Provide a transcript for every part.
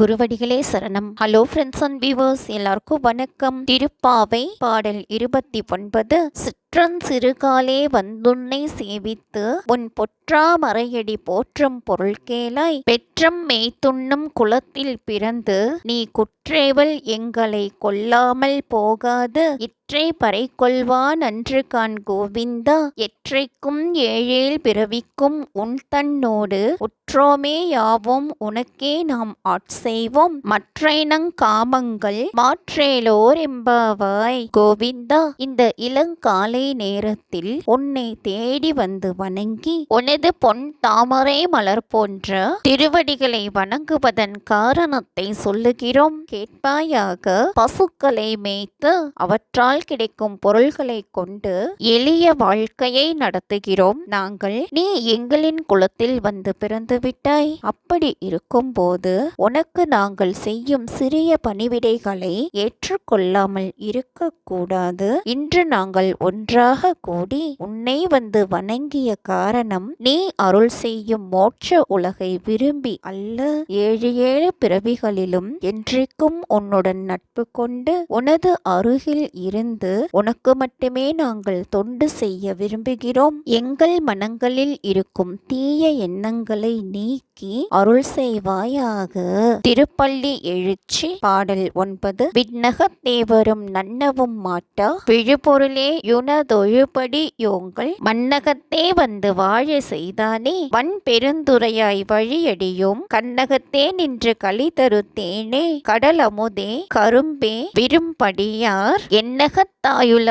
குருவடிகளே சரணம். Hello friends and viewers எல்லாருக்கும் வணக்கம். திருப்பாவை பாடல் இருபத்தி ஒன்பது சிற்றன் சிறுகாலே வந்துன்னை சேவித்து உன் பொற்றா மறையடி போற்றும் பொருள் கேளாய். பெற்றம் மேய்த்துண்ணும் குலத்தில் பிறந்து நீ குற்றேவல் எங்களை கொல்லாமல் போகாது. இற்றை பறை கொள்வான் அன்று கான் கோவிந்தா எற்றைக்கும் ஏழேல் பிறவிக்கும் உன் தன்னோடு உற்றோமே யாவும் உனக்கே நாம் ஆட்செய்வோம் மற்றைனங் காமங்கள் மாற்றேலோர் எம்பாவாய் கோவிந்தா இந்த இளங்காலை நேரத்தில் உன்னை தேடி வந்து வணங்கி உனது பொன் தாமரை மலர் போன்ற திருவடிகளை வணங்குவதன் காரணத்தை சொல்லுகிறோம். கேட்பாயாக பசுக்களை மேய்த்து அவற்றால் கிடைக்கும் பொருள்களை கொண்டு எளிய வாழ்க்கையை நடத்துகிறோம். நாங்கள் நீ எங்களின் குலத்தில் வந்து பிறந்து விட்டாய் அப்படி இருக்கும்போது உனக்கு நாங்கள் செய்யும் சிறிய பணிவிடைகளை ஏற்றுக்கொள்ளாமல் இருக்கக்கூடாது. இன்று நாங்கள் ஒன்றாக கூடி உன்னை வந்து வணங்கிய காரணம் நீ அருள் செய்யும் மோட்ச உலகை விரும்பி அல்ல. ஏழு ஏழு பிறவிகளிலும் என்றைக்கும் உன்னுடன் நட்பு கொண்டு உனது அருகில் இருந்து உனக்கு மட்டுமே நாங்கள் தொண்டு செய்ய விரும்புகிறோம். எங்கள் மனங்களில் இருக்கும் தீய எண்ணங்களை நீக்கி அருள் செய்வாயாக. திருப்பள்ளி எழுச்சி பாடல் ஒன்பது. விண்ணகத் தேவரும் நன்னவும் மாட்டா. விழுபொருளே யுனதொழுபடி யோங்கள். மன்னகத்தே வந்து வாழ செய்தானே. வன் பெருந்துரையாய் வழியடியும். கண்ணகத்தே நின்று களி தரு தேனே கடல் அமுதே கரும்பே விரும்படியார். என்னகத்தாயுள்ள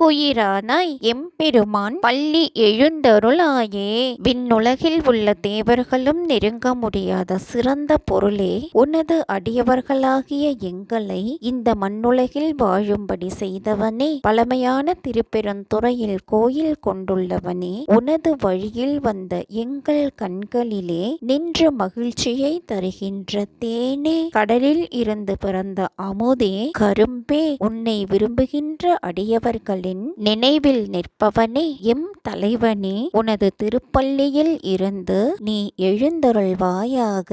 குக்குயிரானாய் எம்பெருமான் பள்ளி எழுந்தருளாயே. விண்ணுலகில் உள்ள தேவர்களும் நெருங்க முடியாத சிறந்த பொருளே உனது அடியவர்களாகிய எங்களை இந்த மண்ணுலகில் வாழும்படி செய்தவனே. பழமையான திருப்பெருந்துறையில் கோயில் கொண்டுள்ளவனே உனது வழியில் வந்த எங்கள் கண்களிலே நின்று மகிழ்ச்சியை தருகின்ற தேனே. கடலில் இருந்து பிறந்த அமுதே கரும்பே உன்னை விரும்புகின்ற அடியவர்களே. அடியவர்களின் நினைவில் நிற்பவனே எம் தலைவனே உனது திருப்பள்ளியில் இருந்து நீ எழுந்தருள்வாயாக.